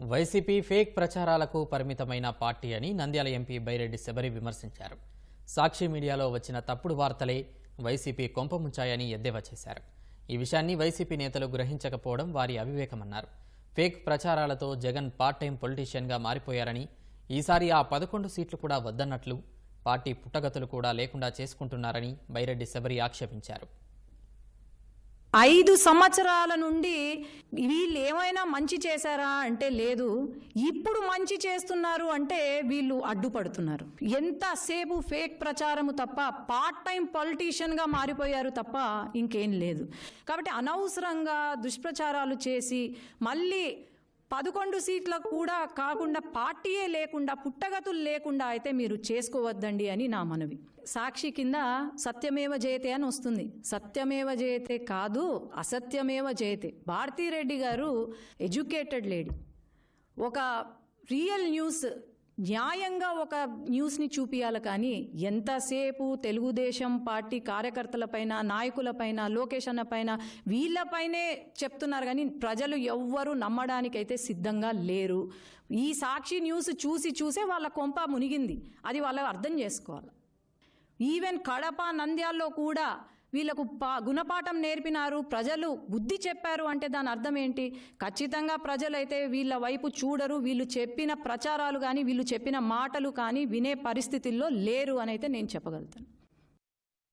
YCP fake ప్రచారాలకు పరిమితమైన party అని Nandyal MP Byreddy Sabari విమర్శించారు. సాక్షి మీడియాలో వచ్చిన తప్పుడు వార్తలే వైసీపీ కొంపముంచాయని ఎద్దేవా చేశారు. ఈ విషయాన్ని వైసీపీ నేతలు గ్రహించకపోవడం వారి అవివేకమన్నారు. ఫేక్ ప్రచారాలతో జగన్ పార్ట్ టైం పొలిటీషియన్గా మారిపోయారని ఈసారి ఆ పదకొండు సీట్లు కూడా వద్దన్నట్లు పార్టీ పుట్టగతులు కూడా లేకుండా చేసుకుంటున్నారని బైరెడ్డి శబరి ఆక్షేపించారు. ఐదు సంవత్సరాల నుండి వీళ్ళు ఏమైనా మంచి చేశారా అంటే లేదు. ఇప్పుడు మంచి చేస్తున్నారు అంటే వీళ్ళు అడ్డుపడుతున్నారు. ఎంతసేపు ఫేక్ ప్రచారము తప్ప పార్ట్ టైం పొలిటీషియన్గా మారిపోయారు తప్ప ఇంకేం లేదు. కాబట్టి అనవసరంగా దుష్ప్రచారాలు చేసి మళ్ళీ పదకొండు సీట్లకు కూడా కాకుండా పార్టీయే లేకుండా పుట్టగతులు లేకుండా అయితే మీరు చేసుకోవద్దండి అని నా మనవి. సాక్షి కింద సత్యమేవ జయతే అని వస్తుంది. సత్యమేవ జయతే కాదు అసత్యమేవ జయతే. భారతీరెడ్డి గారు ఎడ్యుకేటెడ్ లేడీ. ఒక రియల్ న్యూస్ న్యాయంగా ఒక న్యూస్ని చూపియాలి కానీ ఎంతసేపు తెలుగుదేశం పార్టీ కార్యకర్తలపైన నాయకులపైన లోకేష్ అన్నపైన వీళ్ళపైనే చెప్తున్నారు కానీ ప్రజలు ఎవ్వరూ నమ్మడానికైతే సిద్ధంగా లేరు. ఈ సాక్షి న్యూస్ చూసి చూసే వాళ్ళ కొంప మునిగింది. అది వాళ్ళు అర్థం చేసుకోవాలి. ఈవెన్ కడప నంద్యాల్లో కూడా వీళ్ళకు పా గుణపాఠం నేర్పినారు ప్రజలు బుద్ధి చెప్పారు అంటే దాని అర్థం ఏంటి? ఖచ్చితంగా ప్రజలైతే వీళ్ళ వైపు చూడరు వీళ్ళు చెప్పిన ప్రచారాలు కానీ వీళ్ళు చెప్పిన మాటలు కానీ వినే పరిస్థితుల్లో లేరు అని అయితే నేను చెప్పగలుగుతాను.